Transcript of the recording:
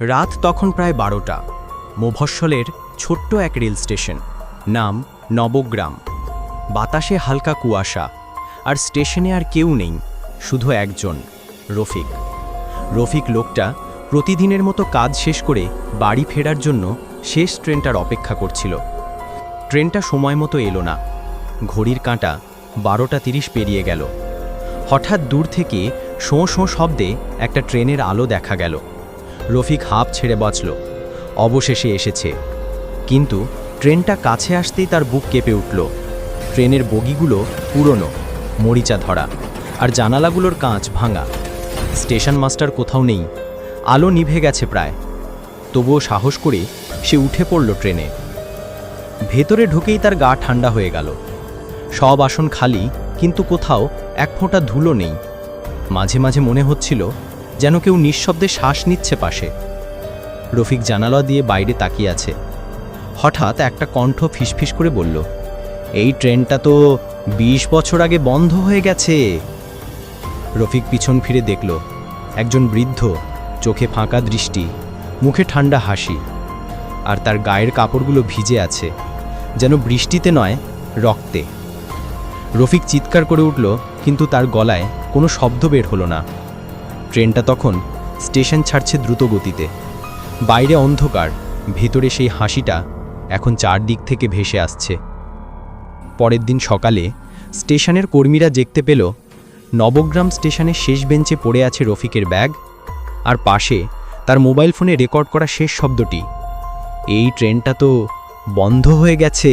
রাত তখন প্রায় বারোটা। মোভস্বলের ছোট্ট এক রেল স্টেশন, নাম নবগ্রাম। বাতাসে হালকা কুয়াশা, আর স্টেশনে আর কেউ নেই, শুধু একজন, রফিক। রফিক লোকটা প্রতিদিনের মতো কাজ শেষ করে বাড়ি ফেরার জন্য শেষ ট্রেনটার অপেক্ষা করছিল। ট্রেনটা সময় মতো এলো না। ঘড়ির কাঁটা বারোটা তিরিশ পেরিয়ে গেল। হঠাৎ দূর থেকে শোঁ শোঁ শব্দে একটা ট্রেনের আলো দেখা গেল। রফিক হাঁপ ছেড়ে বাঁচল। অবশেষে এসেছে। কিন্তু ট্রেনটা কাছে আসতেই তার বুক কেঁপে উঠল। ট্রেনের বগিগুলো পুরনো, মরিচা ধরা, আর জানালাগুলোর কাঁচ ভাঙা। স্টেশন মাস্টার কোথাও নেই। আলো নিভে গেছে প্রায়। তবুও সাহস করে সে উঠে পড়ল ট্রেনে। ভেতরে ঢুকেই তার গা ঠান্ডা হয়ে গেল। সব আসন খালি, কিন্তু কোথাও এক ফোঁটা ধুলো নেই। মাঝে মাঝে মনে হচ্ছিল যেন কেউ নিঃশব্দে শ্বাস নিচ্ছে পাশে। রফিক জানালা দিয়ে বাইরে তাকিয়ে আছে। হঠাৎ একটা কণ্ঠ ফিসফিস করে বলল, এই ট্রেনটা তো ২০ বছর আগে বন্ধ হয়ে গেছে। রফিক পিছন ফিরে দেখল, একজন বৃদ্ধ, চোখে ফাঁকা দৃষ্টি, মুখে ঠান্ডা হাসি, আর তার গায়ের কাপড়গুলো ভিজে আছে, যেন বৃষ্টিতে নয়, রক্তে। রফিক চিৎকার করে উঠল, কিন্তু তার গলায় কোনো শব্দ বের হলো না। ট্রেনটা তখন স্টেশন ছাড়ছে দ্রুত গতিতে বাইরে অন্ধকার, ভেতরে সেই হাসিটা এখন চারদিক থেকে ভেসে আসছে। পরের দিন সকালে স্টেশনের কর্মীরা দেখতে পেল, নবগ্রাম স্টেশনের শেষ বেঞ্চে পড়ে আছে রফিকের ব্যাগ আর পাশে তার মোবাইল ফোনে রেকর্ড করা শেষ শব্দটি। এই ট্রেনটা তো বন্ধ হয়ে গেছে।